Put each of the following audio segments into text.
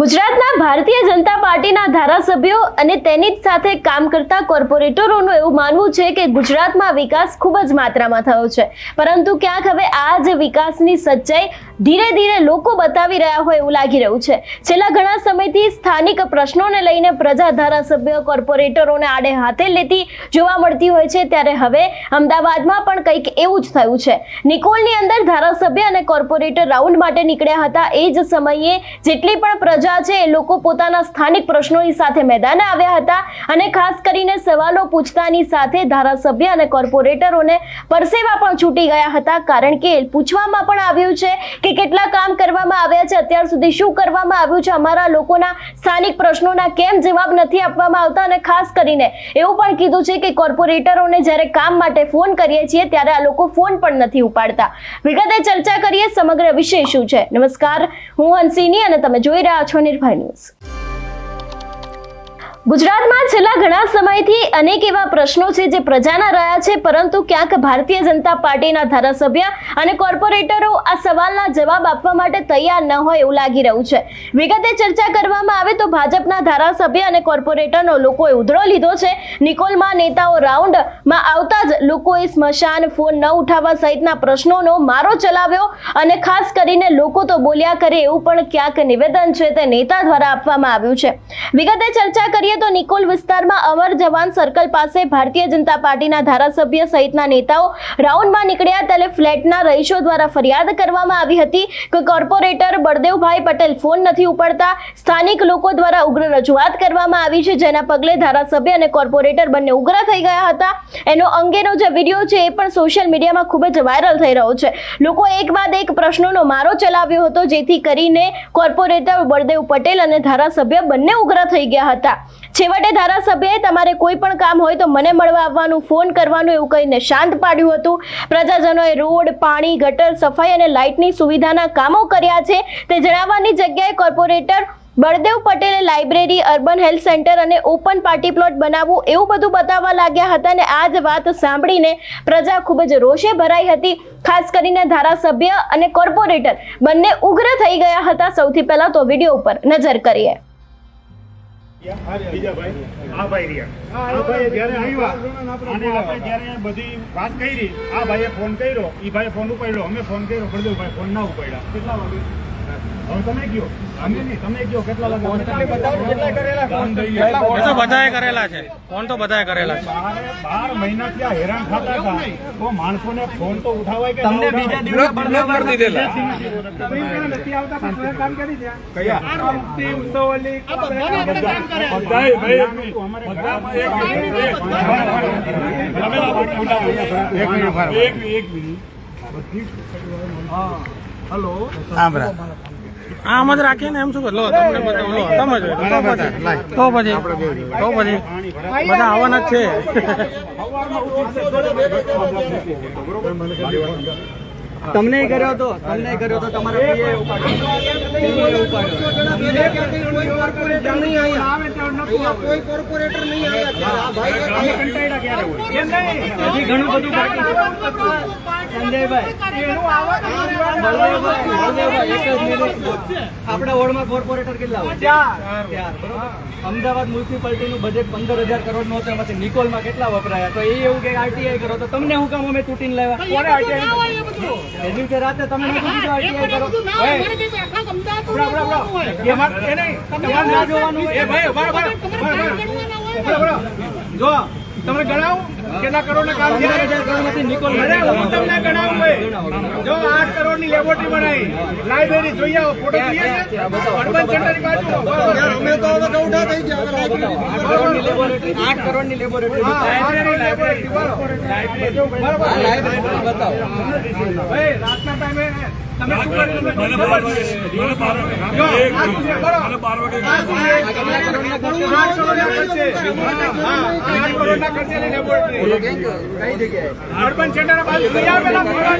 ગુજરાતના ભારતીય જનતા પાર્ટીના ધારાસભ્યો અને તેની જ સાથે કામ કરતા કોર્પોરેટરોનું એવું માનવું છે કે ગુજરાતમાં વિકાસ ખૂબ જ માત્રામાં થયો છે. પરંતુ ક્યાંક હવે આ જ વિકાસની સચ્ચાઈ ધીરે ધીરે લોકો બતાવી રહ્યા હોય એવું લાગી રહ્યું છે. છેલ્લા ઘણા સમયથી સ્થાનિક પ્રશ્નોને લઈને પ્રજા ધારાસભ્ય કોર્પોરેટરોને આડે હાથે લેતી જોવા મળતી હોય છે. ત્યારે હવે અમદાવાદમાં પણ કંઈક એવું જ થયું છે. નિકોલની અંદર ધારાસભ્ય અને કોર્પોરેટર રાઉન્ડ માટે નીકળ્યા હતા. એ જ સમયે જેટલી પણ પ્રજા છે એ લોકો પોતાના સ્થાનિક પ્રશ્નોની સાથે મેદાને આવ્યા હતા અને ખાસ કરીને સવાલો પૂછતાની સાથે ધારાસભ્ય અને કોર્પોરેટરોને પરસેવા પણ છૂટી ગયા હતા. કારણ કે પૂછવામાં પણ આવ્યું છે કે કેટલા કામ કરવામાં આવ્યા છે, અત્યાર સુધી શું કરવામાં આવ્યું છે, અમારા લોકોના સ્થાનિક પ્રશ્નોના કેમ જવાબ નથી આપવામાં આવતા અને ખાસ કરીને એવું પણ કીધું છે કે કોર્પોરેટરોને જ્યારે કામ માટે ફોન કરીએ છીએ ત્યારે આ લોકો ફોન પણ નથી ઉપાડતા. વિગતે ચર્ચા કરીએ, સમગ્ર વિષય શું છે? નમસ્કાર, હું હંસિની અને તમે જોઈ રહ્યા છો નિર્ભય ન્યૂઝ ગુજરાતમાં છેલ્લા ઘણા સમયથી અનેક એવા પ્રશ્નો છે જે પ્રજાના રહ્યા છે, પરંતુ ક્યાંક ભારતીય જનતા પાર્ટીના ધારાસભ્ય અને કોર્પોરેટરો આ સવાલના જવાબ આપવા માટે તૈયાર ન હોય એવું લાગી રહ્યું છે. વિગતે ચર્ચા કરવામાં આવે તો ભાજપના ધારાસભ્ય અને કોર્પોરેટરનો લોકોએ ઉધડો લીધો છે. નિકોલમાં નેતાઓ રાઉન્ડમાં આવતા જ લોકોએ સ્મશાન ફોન ન ઉઠાવવા સહિતના પ્રશ્નોનો મારો ચલાવ્યો અને ખાસ કરીને લોકો તો બોલ્યા કરે એવું પણ ક્યાંક નિવેદન છે તે નેતા દ્વારા આપવામાં આવ્યું છે. વિગતે ચર્ચા કરીએ તો નિકોલ વિસ્તારમાં અમર જવાન સર્કલ પાસે ભારતીય જનતા પાર્ટીના ધારાસભ્ય સહિતના નેતાઓ રાઉન્ડમાં નીકળ્યા ત્યારે ફ્લેટના રહીશો દ્વારા ફરિયાદ કરવામાં આવી હતી કે કોર્પોરેટર બળદેવભાઈ પટેલ ફોન નથી ઉપાડતા. સ્થાનિક લોકો દ્વારા ઉગ્ર રજૂઆત કરવામાં આવી છે, જેના પગલે ધારાસભ્ય અને કોર્પોરેટર બંને ઉગ્ર થઈ ગયા હતા. એનો અંગેનો જે વીડિયો છે, એ પણ સોશિયલ મીડિયામાં ખૂબ જ વાયરલ થઈ રહ્યો છે. લોકો એક બાદ એક પ્રશ્નોનો મારો ચલાવ્યો હતો, જેથી કરીને કોર્પોરેટર બળદેવ પટેલ અને ધારાસભ્ય બંને ઉગ્ર થઈ ગયા હતા. છેવટે ધારાસભ્યએ તમારે કોઈ પણ કામ હોય તો મને મળવા આવવાનું, ફોન કરવાનું એવું કહીને શાંત પાડ્યું હતું. પ્રજાજનોએ રોડ, પાણી, ગટર, સફાઈ અને લાઇટની સુવિધાના કામો કર્યા છે. તે જણાવવાની જગ્યાએ કોર્પોરેટર બળદેવ પટેલે લાઇબ્રેરી, અર્બન હેલ્થ સેન્ટર અને ઓપન પાર્ટી પ્લોટ બનાવવું એવું બધું બતાવવા લાગ્યા હતા અને આ જ વાત સાંભળીને પ્રજા ખૂબ જ રોષે ભરાઈ હતી. ખાસ કરીને ધારાસભ્ય અને કોર્પોરેટર બંને ઉગ્ર થઈ ગયા હતા. સૌથી પહેલા તો વીડિયો ઉપર નજર કરીએ. બીજા ભાઈ? આ ભાઈ રહ્યા. આ ભાઈ જ્યારે આવ્યા અને આપણે જ્યારે બધી વાત કરી આ ભાઈએ ફોન કર્યો એ ભાઈ ફોન ઉપાડ્યો અમે ફોન કર્યો બળદેવભાઈ ફોન ના ઉપાડ્યા. કેટલા વાગે? હવે તમે કયો? અમે નહીં તમે કયો? કેટલા વાગે ફોન તો બધાએ કરેલા છે. ફોન તો બધાએ કરેલા છે. બાર બાર મહિનાથી હેરાન થતા હતા. તો માણસોને ફોન તો ઉઠાવાય કે તમને બીજા દિવસે બ્લોક કરી દીધેલા. નથી આવતા પણ કામ કરી દે. કયા? ઉત્સવલી બધાય ભાઈ બધામાં એક મિનિટ એક મિનિટ એક એક મિનિટ આ આમ જ રાખીએ ને એમ શું? લો તમને બતાવો લો તમે જ તો પછી તો પછી તો પછી. બધા આવવાના જ છે. તમને કર્યો હતો તમને કર્યો હતો તમારા પીએ હજી ઘણું બધું. આપણા વોર્ડમાં કોર્પોરેટર કેટલા હોય? અમદાવાદ મ્યુનિસિપાલિટીનું બજેટ પંદર હજાર કરોડનું હતું એમાંથી નિકોલમાં કેટલા વપરાયા? તો એ એવું કે આરટીઆઈ કરો તો તમને હું કામ અમે તૂટીને લાવ્યા? કોને આરટીઆઈ એ દિવસે રાતે તમે નથી કીધું આરટીઆઈ કરો? એ નહીં, તમારે ના જોવાનું. જો તમે ગણાવો કેટલા કરોડ ના કામ હું તમને ગણાવું જો આઠ કરોડની લેબોરેટરી બનાવી લાઇબ્રેરી જોઈ આવો ફોટો જોઈએ અર્બન સેન્ટરની અમે તો હવે ઉઠા થઈ ગયા. આઠ કરોડની ની લેબોરેટરી. લાઇબ્રેરી. લાઇબ્રેરી. લાઇબ્રેરી. બતાવો. રાતના ટાઈમે અર્બન સેન્ટર બાજુ.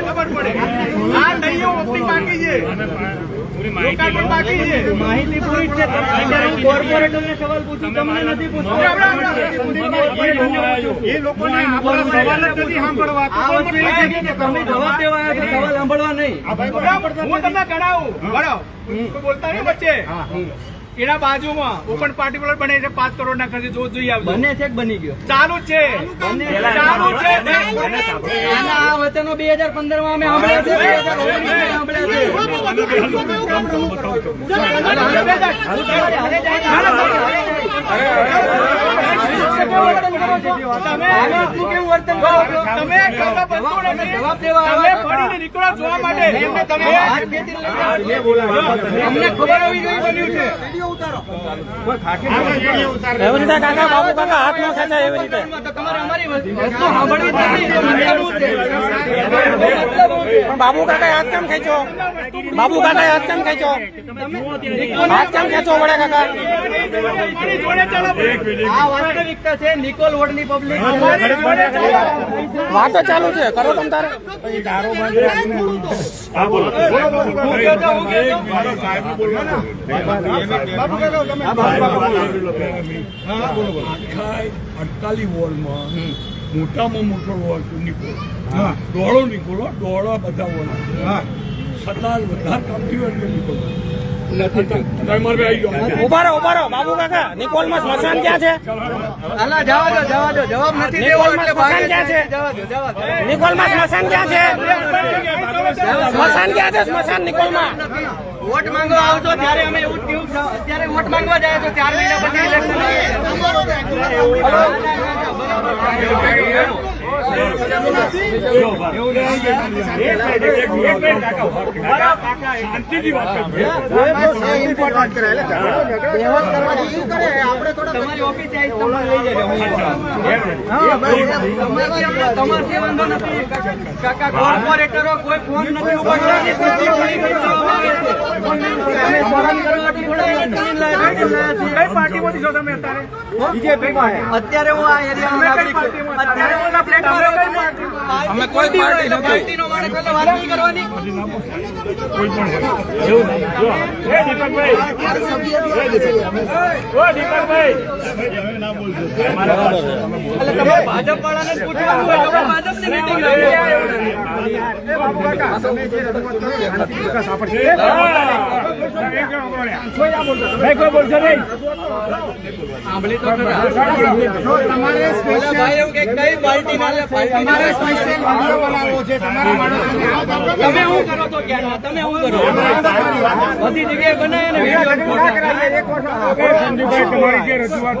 ખબર પડે. આ નહીં ઓપનિંગ બાકી છે. માહિતી પૂરી છે. હું કોર્પોરેટરને સવાલ પૂછું તમને નથી પૂછતો એ લોકોને આપણા સવાલ જ નથી સાંભળવા. આ વસ્તુ એ છે કે તમે જવાબ દેવા આવ્યા છો સવાલ સાંભળવા નહીં. હું તમને ગણાવું. બરાબર બોલતા નહીં વચ્ચે? એના બાજુમાં ઓપન પાર્ટિક્યુલર બને છે પાંચ કરોડ ના ખર્ચે જો જોઈ આવજો બને છે બની ગયો ચાલુ જ છે બને ચાલુ છે આ વચનો બે હજાર પંદરમાં અમે. અમને ખબર આવી જોઈએ બન્યું છે એવી રીતે કાકા બાબુ કાકા હાથ ન ખેંચાય એવી રીતે? પણ બાબુ કાકા હાથ કેમ ખેંચો બાબુ કાકા હાથ કેમ ખેંચો હાથ કેમ ખેંચો વડે કાકા? આ વાસ્તવિકતા છે નિકોલ વોર્ડની પબ્લિક. વાતો ચાલુ છે કરો તમ તારે. બોલો. વોર્ડમાં મોટામાં મોટો વોર્ડ નીકળો. દોડો નીકળો દોડા બધા વોર્ડ છતાં વધારે કામ થયું એટલે નીકળો. તમારે આવી ઊભા રહો બાબુ કાકા નિકોલમાં સ્મશાન ક્યાં છે? આલા જવા દો જવા દો. જવાબ નથી દેવો નિકોલમાં એટલે સ્મશાન ક્યાં છે? જવા દો જવા દો. નિકોલમાં સ્મશાન ક્યાં છે? સ્મશાન ક્યાં છે? સ્મશાન નિકોલમાં. વોટ માંગવા આવશો ત્યારે અમે એવું કહ્યું અત્યારે વોટ માંગવા જાય તો ચાર મહિના પછી ઇલેક્શન કોર્પોરેટરો કોઈ ફોન નથી અત્યારે હું આ એરિયાનો અત્યારે હું. અમે કોઈ પાર્ટી નથી. પાર્ટીનો માણસ એટલે વાત નહીં કરવાની. એ દીપકભાઈ એ દીપકભાઈ ઓ દીપકભાઈ એટલે તમારે ભાજપ વાળાને પૂછવાનું હોય તો ભાજપની meeting રાખો. ભાઈ કોઈ બોલશે નહીં સાંભળી તો ખરા. ઓલા ભાઈ એવું કે કઈ પાર્ટી ના લે પાર્ટી ના લે. તમે શું કરો છો ક્યાં તમે શું કરો. બધી જગ્યાએ બનાવે ને વીડિયો તમારી જે રજૂઆત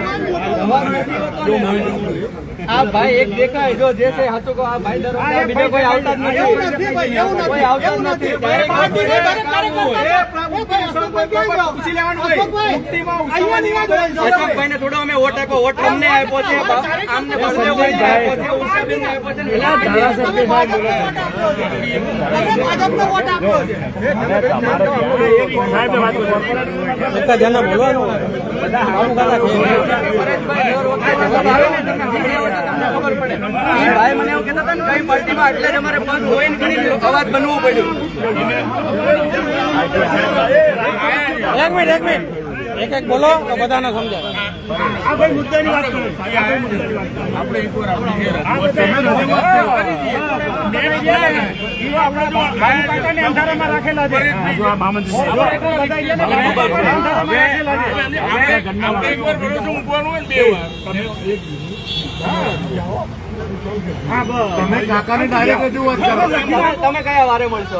આ ભાઈ એક દેખાય જો જે છે હાચું કહો આ ભાઈ દર બીજો કોઈ આવતા જ નથી. કોઈ આવતા જ નથી. પૂછી લેવાનું હોય મુક્તિમાં ઉત્સવવાની વાત હોય. અશોકભાઈ. થોડો અમે વોટ આપ્યો. વોટ અમને આપ્યો છે આમને બળદેવભાઈ આપ્યો છે ઉષાબેન છે. ભાઈ મને એવું કહેતા હતા ને પાર્ટીમાં એટલે જ અમારે પદ હોય ને અવાજ બનવું પડ્યું. એક મિનિટ એક મિનિટ. એક એક બોલો તો બધાને સમજાય. આ ભાઈ મુદ્દાની વાત કરો. આપણા અંધારામાં રાખેલા છે. તમે તમે કયા વારે મળશો?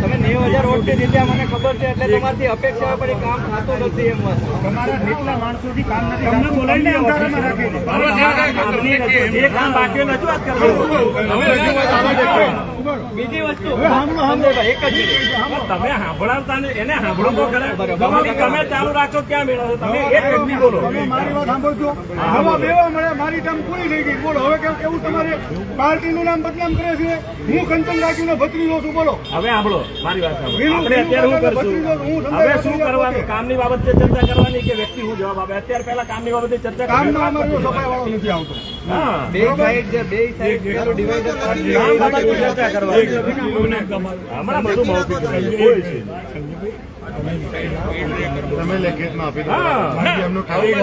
તમે નેવું હજાર જીત્યા મને ખબર છે એટલે તમારથી અપેક્ષા પણ કામ થતું નથી એમ વાત. તમારા જેટલા માણસોથી કામ નથી તમને બોલાવીને અંધારામાં રાખી જે કામ બાકી રજૂઆત કરવાની. બીજી વસ્તુ એક જ તમે સાંભળાવતા ને એને સાંભળો તો ખરા. તમે ચાલુ રાખો ક્યાં મેળવો છો? તમે એક વ્યક્તિ બોલો. મારી વાત સાંભળજો. આમાં બેવા મળે મારી ટાઈમ પૂરી થઈ ગઈ. બોલો હવે કેવું કેવું તમારે? પાર્ટીનું નામ બદનામ કરે છે? હું કંચન રાખીને ભત્રીજો છું બોલો. હવે સાંભળો મારી વાત આપણે અત્યારે શું કરશું? હવે શું કરવાનું? કામની બાબતે ચર્ચા કરવાની કે વ્યક્તિ શું જવાબ આપે? અત્યારે પહેલા કામની બાબતે ચર્ચા કામનો કરવી અમારો સફાઈ વાળો નથી આવતો. હા. બે સાઈડ છે બે સાઈડ પેલું divider કામ બાબતે ચર્ચા કરવાની. હમણાં બધું મૌખિક હોય છે. તમે લેખિતમાં આપી દો. એમનું ખાલી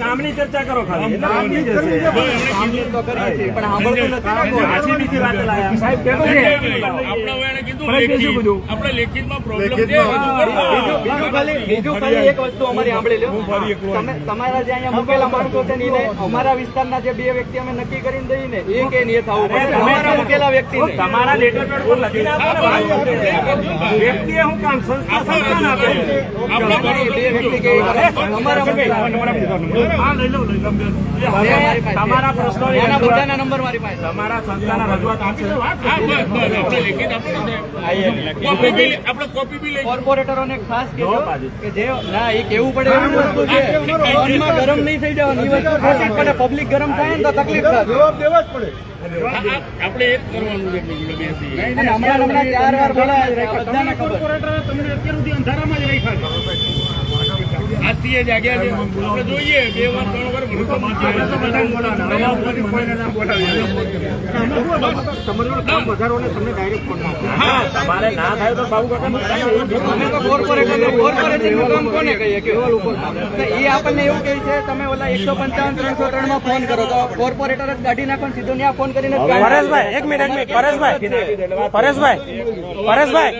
કામની ચર્ચા કરો ખાલી. આપણે લેખિતમાં બીજું ખાલી એક વસ્તુ અમારી સાંભળી લો તમારા જે અહીંયા મૂકેલા માણસો છે ને અમારા વિસ્તારના જે બે વ્યક્તિ અમે નક્કી કરીને દઈએ ને એ કે નહીં થવું પડે મૂકેલા વ્યક્તિ તમારા લેટર પર લખીને. વ્યક્તિએ હું કામ સંસ્થા સંસ્થાન આપે બે વ્યક્તિ કે અમારા મૂકેલા હા, લઈ લો, લઈ લો. તમારા પ્રશ્નો એના બધાના નંબર મારી પાસે તમારા સંસ્થાના રજૂઆત આપશે કોર્પોરેટરોને ખાસ કહેજો કે જે ના એ કેવું પડે એવી વસ્તુ છે ગરમ નહીં થઈ જવાની વસ્તુ પબ્લિક ગરમ થાય ને તો તકલીફ જવાબ દેવા જ પડે અને હમણાં હમણાં ચાર વાર બોલાયા છે, બધાને ખબર? તમને અત્યાર સુધી અંધારામાં જ રાખ્યા છે. બધાને બોલાવવાના. હવે ઉપરથી કોઈને ના બોલાવીએ. હા, તમારે ના થાય તો બાબુ કાકા અમે તો કોર્પોરેટર કોર્પોરેશનનું કામ કોને કહીએ? કે તો એ આપણને એવું કહે છે તમે ઓલા એકસો પંચાવન ત્રણસો ત્રણમાં ફોન કરો. તો કોર્પોરેટર જ કાઢી નાખો સીધો ત્યાં ફોન કરીને પરેશભાઈ એક મિનિટ એક મિનિટ પરેશભાઈ. પરેશભાઈ. પરેશભાઈ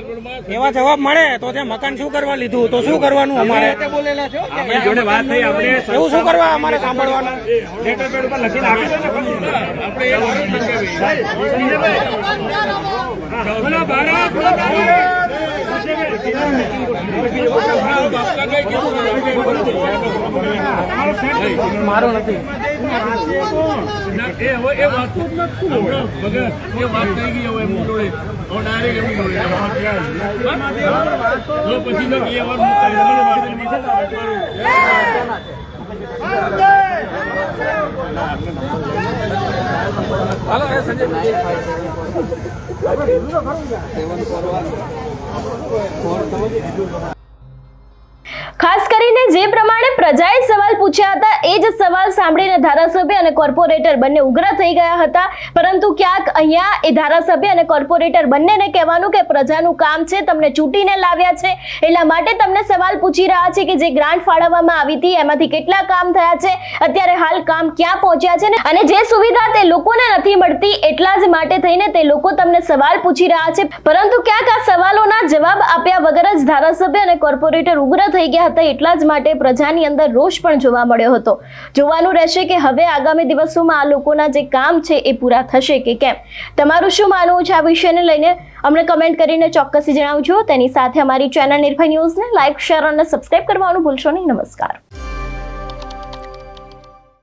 એવા જવાબ મળે તો ત્યાં મકાન શું કરવા લીધું? તો શું કરવાનું અમારે? બોલેલા છો આપણી જોડે વાત થઈ આપણે એવું શું કરવા અમારે સાંભળવાનું? લેટર પેડ ઉપર લખીને આપી દો ને મારો નથી. એ હોય એ વાત જ નથી એ વાત થઈ ગઈ હોય એમની જોડે. હું ડાયરેક્ટ એમની જોડે. તો પછી મેં બે વાર હાલો એ સંજય સેવન કરવા. ખાસ કરીને જે પ્રમાણે પ્રજાએ સવાલ પૂછ્યા હતા, એ જ સવાલ સાંભળીને ધારાસભ્ય અને કોર્પોરેટર બંને ઉગ્ર થઈ ગયા હતા. પરંતુ ક્યાંક અહીંયા એ ધારાસભ્ય અને કોર્પોરેટર બંનેને કહેવાનું કે પ્રજાનું કામ છે, તમને ચૂંટીને લાવ્યા છે, એટલા માટે તમને સવાલ પૂછી રહ્યા છે કે જે ગ્રાન્ટ ફાળવવામાં આવી હતી, એમાંથી કેટલા કામ થયા છે, અત્યારે હાલ કામ ક્યાં પહોંચ્યા છે અને જે સુવિધા તે લોકોને નથી મળતી, એટલા જ માટે થઈને તે લોકો તમને સવાલ પૂછી રહ્યા છે. પરંતુ ક્યાંક આ સવાલોના જવાબ આપ્યા વગર જ ધારાસભ્ય અને કોર્પોરેટર ઉગ્ર થઈ ગયા હતા એટલા જ માટે પ્રજાની અંદર રોષ પણ જોવા મળ્યો હતો. જોવાનું રહેશે કે હવે આગામી દિવસોમાં આ લોકોના જે કામ છે એ પૂરા થશે કે કેમ? તમારું શું માનવું છે આ વિષયને લઈને? અમને કમેન્ટ કરીને ચોક્કસથી જણાવજો. તેની સાથે અમારી ચેનલ નિર્ભય ન્યૂઝને લાઇક શેર અને સબસ્ક્રાઇબ કરવાનું ભૂલશો નહીં. નમસ્કાર.